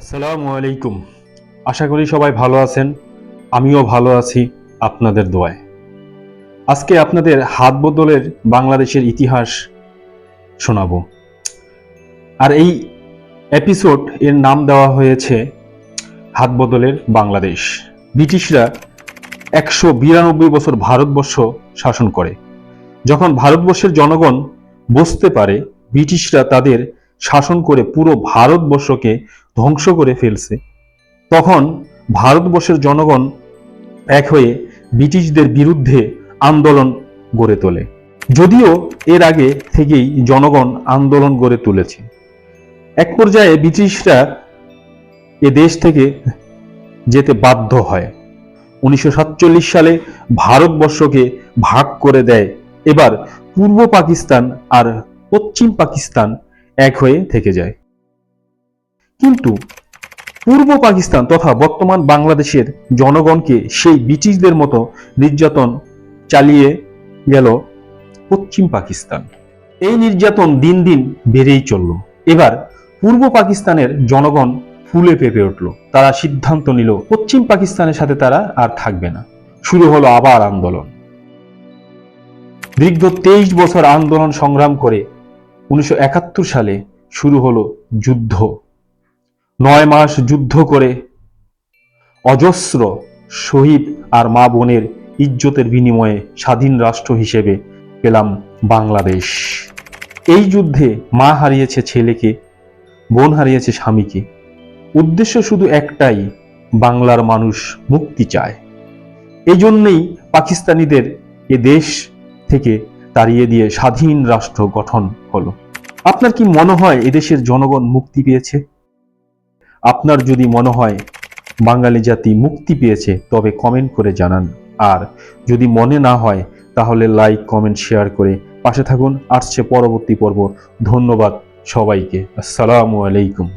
আসসালামু আলাইকুম। আশা করি সবাই ভালো আছেন, আমিও ভালো আছি আপনাদের দোয়ায়। আজকে আপনাদের হাত বদলের বাংলাদেশের ইতিহাস শোনাবো। আর এই এপিসোড এর নাম দেওয়া হয়েছে হাত বদলের বাংলাদেশ। ব্রিটিশরা একশো বিরানব্বই বছর ভারতবর্ষ শাসন করে। যখন ভারতবর্ষের জনগণ বুঝতে পারে, ব্রিটিশরা তাদের শাসন করে পুরো ভারতবর্ষকে ধ্বংস করে ফেলছে। তখন ভারতবর্ষের জনগণ এক হয়ে ব্রিটিশদের বিরুদ্ধে আন্দোলন গড়ে তোলে। যদিও এর আগে থেকেই জনগণ আন্দোলন গড়ে তুলেছে। এক পর্যায়ে ব্রিটিশরা এ দেশ থেকে যেতে বাধ্য হয়। উনিশশো সাতচল্লিশ সালে ভারতবর্ষকে ভাগ করে দেয়। এবার পূর্ব পাকিস্তান আর পশ্চিম পাকিস্তান এক হয়ে থেকে যায়। কিন্তু পূর্ব পাকিস্তান তথা বর্তমান বাংলাদেশের জনগণকে সেই ব্রিটিশদের মতো নির্যাতন চালিয়ে গেল পশ্চিম পাকিস্তান। এই নির্যাতন দিন দিন বেড়েই চলল। এবার পূর্ব পাকিস্তানের জনগণ ফুলে পেঁপে উঠল। তারা সিদ্ধান্ত নিল, পশ্চিম পাকিস্তানের সাথে তারা আর থাকবে না। শুরু হলো আবার আন্দোলন। দীর্ঘ তেইশ বছর আন্দোলন সংগ্রাম করে উনিশশো সালে শুরু হলো যুদ্ধ। নয় মাস যুদ্ধ করে অজস্র শহীদ আর মা বোনের ইজ্জতের বিনিময়ে স্বাধীন রাষ্ট্র হিসেবে পেলাম বাংলাদেশ। এই যুদ্ধে মা হারিয়েছে ছেলেকে, বোন হারিয়েছে স্বামীকে। উদ্দেশ্য শুধু একটাই, বাংলার মানুষ মুক্তি চায়। এই জন্যেই পাকিস্তানিদের এ দেশ থেকে তাড়িয়ে দিয়ে স্বাধীন রাষ্ট্র গঠন হলো। আপনার কি মনে হয় এদেশের জনগণ মুক্তি পেয়েছে? আপনার যদি মনে হয় বাঙালি জাতি মুক্তি পেয়েছে, তবে কমেন্ট করে জানান। আর যদি মনে না হয়, তাহলে লাইক কমেন্ট শেয়ার করে পাশে থাকুন। আসছে পরবর্তী পর্ব। ধন্যবাদ সবাইকে। আসসালামু আলাইকুম।